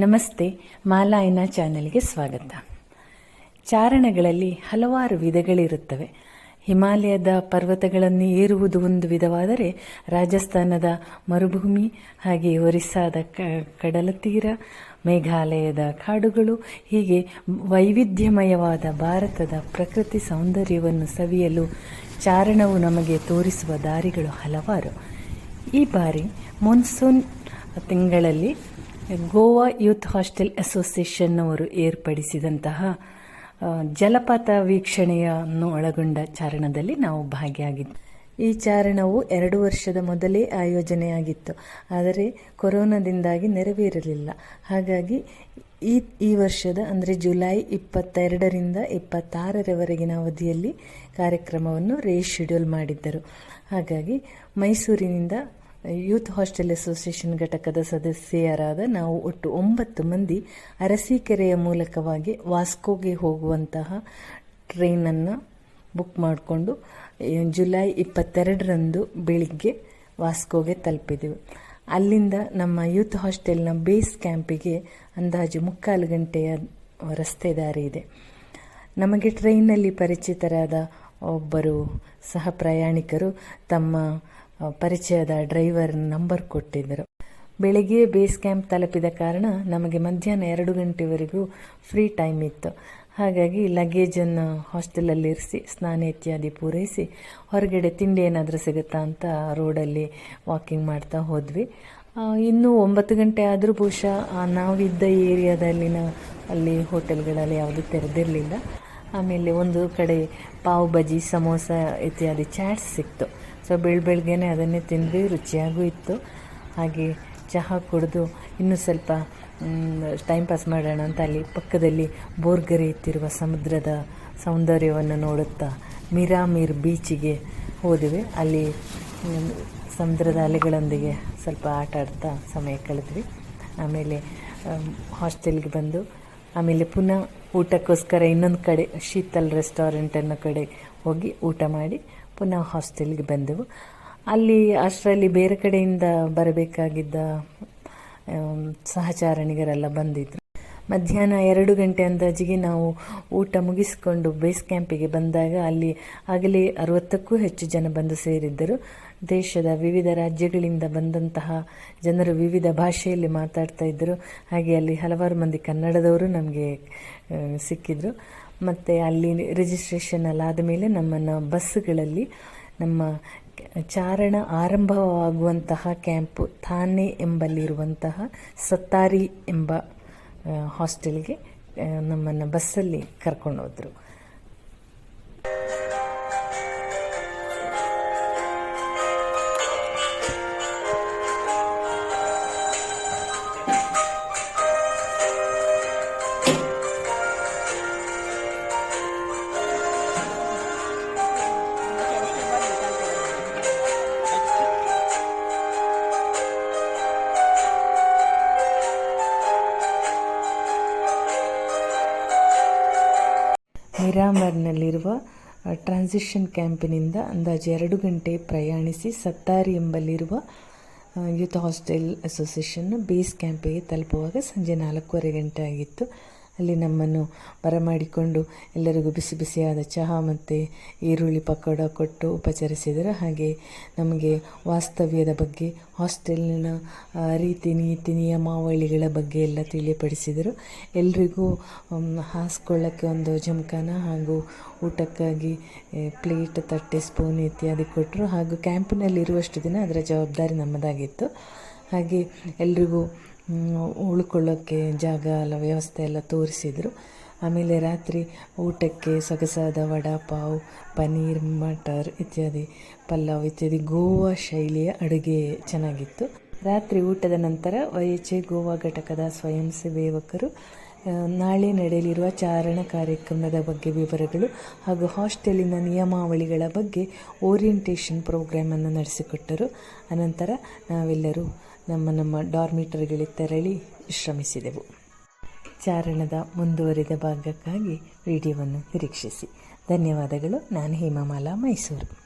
ನಮಸ್ತೆ, ಮಾಲಾಯನ ಚಾನೆಲ್ಗೆ ಸ್ವಾಗತ. ಚಾರಣಗಳಲ್ಲಿ ಹಲವಾರು ವಿಧಗಳಿರುತ್ತವೆ. ಹಿಮಾಲಯದ ಪರ್ವತಗಳನ್ನು ಏರುವುದು ಒಂದು ವಿಧವಾದರೆ ರಾಜಸ್ಥಾನದ ಮರುಭೂಮಿ ಹಾಗೆ ಒರಿಸ್ಸಾದ ಕಡಲ ತೀರ ಮೇಘಾಲಯದ ಕಾಡುಗಳು, ಹೀಗೆ ವೈವಿಧ್ಯಮಯವಾದ ಭಾರತದ ಪ್ರಕೃತಿ ಸೌಂದರ್ಯವನ್ನು ಸವಿಯಲು ಚಾರಣವು ನಮಗೆ ತೋರಿಸುವ ದಾರಿಗಳು ಹಲವಾರು. ಈ ಬಾರಿ ಮಾನ್ಸೂನ್ ತಿಂಗಳಲ್ಲಿ ಗೋವಾ ಯೂತ್ ಹಾಸ್ಟೆಲ್ ಅಸೋಸಿಯೇಷನ್ ಅವರು ಏರ್ಪಡಿಸಿದಂತಹ ಜಲಪಾತ ವೀಕ್ಷಣೆಯನ್ನು ಒಳಗೊಂಡ ಚಾರಣದಲ್ಲಿ ನಾವು ಭಾಗಿಯಾಗಿದ್ದು, ಈ ಚಾರಣವು ಎರಡು ವರ್ಷದ ಮೊದಲೇ ಆಯೋಜನೆಯಾಗಿತ್ತು. ಆದರೆ ಕೊರೋನಾದಿಂದಾಗಿ ನೆರವೇರಲಿಲ್ಲ. ಹಾಗಾಗಿ ಈ ಈ ವರ್ಷದ, ಅಂದರೆ ಜುಲೈ ಇಪ್ಪತ್ತೆರಡರಿಂದ ಇಪ್ಪತ್ತಾರರವರೆಗಿನ ಅವಧಿಯಲ್ಲಿ ಕಾರ್ಯಕ್ರಮವನ್ನು ರೀಶೆಡ್ಯೂಲ್ ಮಾಡಿದ್ದರು. ಹಾಗಾಗಿ ಮೈಸೂರಿನಿಂದ ಯೂತ್ ಹಾಸ್ಟೆಲ್ ಅಸೋಸಿಯೇಷನ್ ಘಟಕದ ಸದಸ್ಯರಾದ ನಾವು ಒಟ್ಟು ಒಂಬತ್ತು ಮಂದಿ ಅರಸೀಕೆರೆಯ ಮೂಲಕವಾಗಿ ವಾಸ್ಕೋಗೆ ಹೋಗುವಂತಹ ಟ್ರೈನನ್ನು ಬುಕ್ ಮಾಡಿಕೊಂಡು ಜುಲೈ ಇಪ್ಪತ್ತೆರಡರಂದು ಬೆಳಿಗ್ಗೆ ವಾಸ್ಕೋಗೆ ತಲುಪಿದೆವು. ಅಲ್ಲಿಂದ ನಮ್ಮ ಯೂತ್ ಹಾಸ್ಟೆಲ್ನ ಬೇಸ್ ಕ್ಯಾಂಪಿಗೆ ಅಂದಾಜು ಮುಕ್ಕಾಲು ಗಂಟೆಯ ರಸ್ತೆ ದಾರಿ ಇದೆ. ನಮಗೆ ಟ್ರೈನಲ್ಲಿ ಪರಿಚಿತರಾದ ಒಬ್ಬರು ಸಹ ಪ್ರಯಾಣಿಕರು ತಮ್ಮ ಪರಿಚಯದ ಡ್ರೈವರ್ ನಂಬರ್ ಕೊಟ್ಟಿದ್ದರು. ಬೆಳಿಗ್ಗೆ ಬೇಸ್ ಕ್ಯಾಂಪ್ ತಲುಪಿದ ಕಾರಣ ನಮಗೆ ಮಧ್ಯಾಹ್ನ ಎರಡು ಗಂಟೆವರೆಗೂ ಫ್ರೀ ಟೈಮ್ ಇತ್ತು. ಹಾಗಾಗಿ ಲಗೇಜನ್ನು ಹಾಸ್ಟೆಲಲ್ಲಿ ಇರಿಸಿ, ಸ್ನಾನ ಇತ್ಯಾದಿ ಪೂರೈಸಿ, ಹೊರಗಡೆ ತಿಂಡಿ ಏನಾದರೂ ಸಿಗುತ್ತಾ ಅಂತ ರೋಡಲ್ಲಿ ವಾಕಿಂಗ್ ಮಾಡ್ತಾ ಹೋದ್ವಿ. ಇನ್ನೂ ಒಂಬತ್ತು ಗಂಟೆ ಆದರೂ ಬಹುಶಃ ನಾವಿದ್ದ ಏರಿಯಾದಲ್ಲಿನ ಅಲ್ಲಿ ಹೋಟೆಲ್ಗಳಲ್ಲಿ ಯಾವುದೂ ತೆರೆದಿರಲಿಲ್ಲ. ಆಮೇಲೆ ಒಂದು ಕಡೆ ಪಾವ್ ಬಜಿ ಸಮೋಸ ಇತ್ಯಾದಿ ಚಾಟ್ಸ್ ಸಿಕ್ತು. ಸೊ ಬೆಳ ಬೆಳಗ್ಗೆನೆ ಅದನ್ನೇ ತಿಂದ್ವಿ, ರುಚಿಯಾಗೂ ಇತ್ತು. ಹಾಗೆ ಚಹಾ ಕುಡಿದು ಇನ್ನೂ ಸ್ವಲ್ಪ ಟೈಮ್ ಪಾಸ್ ಮಾಡೋಣ ಅಂತ ಅಲ್ಲಿ ಪಕ್ಕದಲ್ಲಿ ಬೋರ್ಗರೆಯುತ್ತಿರುವ ಸಮುದ್ರದ ಸೌಂದರ್ಯವನ್ನು ನೋಡುತ್ತಾ ಮಿರಾಮೀರ್ ಬೀಚಿಗೆ ಹೋದ್ವಿ. ಅಲ್ಲಿ ಸಮುದ್ರದ ಅಲೆಗಳೊಂದಿಗೆ ಸ್ವಲ್ಪ ಆಟ ಆಡ್ತಾ ಸಮಯ ಕಳೆದ್ವಿ. ಆಮೇಲೆ ಹಾಸ್ಟೆಲ್ಗೆ ಬಂದು ಆಮೇಲೆ ಪುನಃ ಊಟಕ್ಕೋಸ್ಕರ ಇನ್ನೊಂದು ಕಡೆ ಶೀತಲ್ ರೆಸ್ಟೋರೆಂಟ್ ಅನ್ನೋ ಕಡೆ ಹೋಗಿ ಊಟ ಮಾಡಿ ಪುನಃ ಹಾಸ್ಟೆಲ್ಗೆ ಬಂದೆವು. ಅಲ್ಲಿ ಅಷ್ಟರಲ್ಲಿ ಬೇರೆ ಕಡೆಯಿಂದ ಬರಬೇಕಾಗಿದ್ದ ಸಹಚಾರಣಿಗರೆಲ್ಲ ಬಂದಿದ್ದರು ಮಧ್ಯಾಹ್ನ ಎರಡು ಗಂಟೆ ಅಂದಾಜಿಗೆ ನಾವು ಊಟ ಮುಗಿಸಿಕೊಂಡು ಬೇಸ್ ಕ್ಯಾಂಪಿಗೆ ಬಂದಾಗ ಅಲ್ಲಿ ಆಗಲೇ ಅರವತ್ತಕ್ಕೂ ಹೆಚ್ಚು ಜನ ಬಂದು ಸೇರಿದ್ದರು. ದೇಶದ ವಿವಿಧ ರಾಜ್ಯಗಳಿಂದ ಬಂದಂತಹ ಜನರು ವಿವಿಧ ಭಾಷೆಯಲ್ಲಿ ಮಾತಾಡ್ತಾ ಇದ್ದರು. ಹಾಗೆ ಅಲ್ಲಿ ಹಲವಾರು ಮಂದಿ ಕನ್ನಡದವರು ನಮಗೆ ಸಿಕ್ಕಿದ್ರು. ಮತ್ತು ಅಲ್ಲಿ ರಿಜಿಸ್ಟ್ರೇಷನ್ ಎಲ್ಲ ಆದಮೇಲೆ ನಮ್ಮನ್ನು ಬಸ್ಸುಗಳಲ್ಲಿ ನಮ್ಮ ಚಾರಣ ಆರಂಭವಾಗುವಂತಹ ಕ್ಯಾಂಪು ಥಾನೆ ಎಂಬಲ್ಲಿರುವಂತಹ ಸತ್ತಾರಿ ಎಂಬ ಹಾಸ್ಟೆಲ್ಗೆ ನಮ್ಮನ್ನು ಬಸ್ಸಲ್ಲಿ ಕರ್ಕೊಂಡು ಹೋದರು. ಮಿರಾಮರ್ನಲ್ಲಿರುವ ಟ್ರಾನ್ಸಿಷನ್ ಕ್ಯಾಂಪಿನಿಂದ ಅಂದಾಜು ಎರಡು ಗಂಟೆ ಪ್ರಯಾಣಿಸಿ ಸತ್ತಾರಿ ಎಂಬಲ್ಲಿರುವ ಯೂತ್ ಹಾಸ್ಟೆಲ್ ಅಸೋಸಿಯೇಷನ್ನ ಬೇಸ್ ಕ್ಯಾಂಪಿಗೆ ತಲುಪುವಾಗ ಸಂಜೆ ನಾಲ್ಕೂವರೆ ಗಂಟೆ ಆಗಿತ್ತು. ಅಲ್ಲಿ ನಮ್ಮನ್ನು ಬರಮಾಡಿಕೊಂಡು ಎಲ್ಲರಿಗೂ ಬಿಸಿ ಬಿಸಿಯಾದ ಚಹಾ ಮತ್ತು ಈರುಳ್ಳಿ ಪಕೋಡ ಕೊಟ್ಟು ಉಪಚರಿಸಿದರು. ಹಾಗೆ ನಮಗೆ ವಾಸ್ತವ್ಯದ ಬಗ್ಗೆ, ಹಾಸ್ಟೆಲ್ನ ರೀತಿ ನೀತಿ ನಿಯಮಾವಳಿಗಳ ಬಗ್ಗೆ ಎಲ್ಲ ತಿಳಿಪಡಿಸಿದರು ಎಲ್ರಿಗೂ ಹಾಸ್ಕೊಳ್ಳೋಕ್ಕೆ ಒಂದು ಜಮಖಾನ ಹಾಗೂ ಊಟಕ್ಕಾಗಿ ಪ್ಲೇಟ್, ತಟ್ಟೆ, ಸ್ಪೂನ್ ಇತ್ಯಾದಿ ಕೊಟ್ಟರು. ಹಾಗೂ ಕ್ಯಾಂಪಿನಲ್ಲಿ ಇರುವಷ್ಟು ದಿನ ಅದರ ಜವಾಬ್ದಾರಿ ನಮ್ಮದಾಗಿತ್ತು. ಹಾಗೆ ಎಲ್ರಿಗೂ ಉಳ್ಕೊಳ್ಳೋಕ್ಕೆ ಜಾಗ ಎಲ್ಲ ವ್ಯವಸ್ಥೆ ಎಲ್ಲ ತೋರಿಸಿದರು. ಆಮೇಲೆ ರಾತ್ರಿ ಊಟಕ್ಕೆ ಸೊಗಸಾದ ವಡಾ ಪಾವ್ ಪನ್ನೀರ್, ಮಟರ್ ಇತ್ಯಾದಿ, ಪಲಾವ್ ಇತ್ಯಾದಿ ಗೋವಾ ಶೈಲಿಯ ಅಡುಗೆ ಚೆನ್ನಾಗಿತ್ತು. ರಾತ್ರಿ ಊಟದ ನಂತರ ವೈಎಚ್ಎ ಗೋವಾ ಘಟಕದ ಸ್ವಯಂ ಸೇವಕರು ನಾಳೆ ನಡೆಯಲಿರುವ ಚಾರಣ ಕಾರ್ಯಕ್ರಮದ ಬಗ್ಗೆ ವಿವರಗಳು ಹಾಗೂ ಹಾಸ್ಟೆಲಿನ ನಿಯಮಾವಳಿಗಳ ಬಗ್ಗೆ ಓರಿಯೆಂಟೇಷನ್ ಪ್ರೋಗ್ರಾಮನ್ನು ನಡೆಸಿಕೊಟ್ಟರು. ಅನಂತರ ನಾವೆಲ್ಲರೂ ನಮ್ಮ ನಮ್ಮ ಡಾರ್ಮಿಟರ್ಗಳಿಗೆ ತೆರಳಿ ವಿಶ್ರಮಿಸಿದೆವು ಚಾರಣದ ಮುಂದುವರಿದ ಭಾಗಕ್ಕಾಗಿ ವಿಡಿಯೋವನ್ನು ನಿರೀಕ್ಷಿಸಿ. ಧನ್ಯವಾದಗಳು. ನಾನು ಹೇಮಮಾಲಾ ಮೈಸೂರು.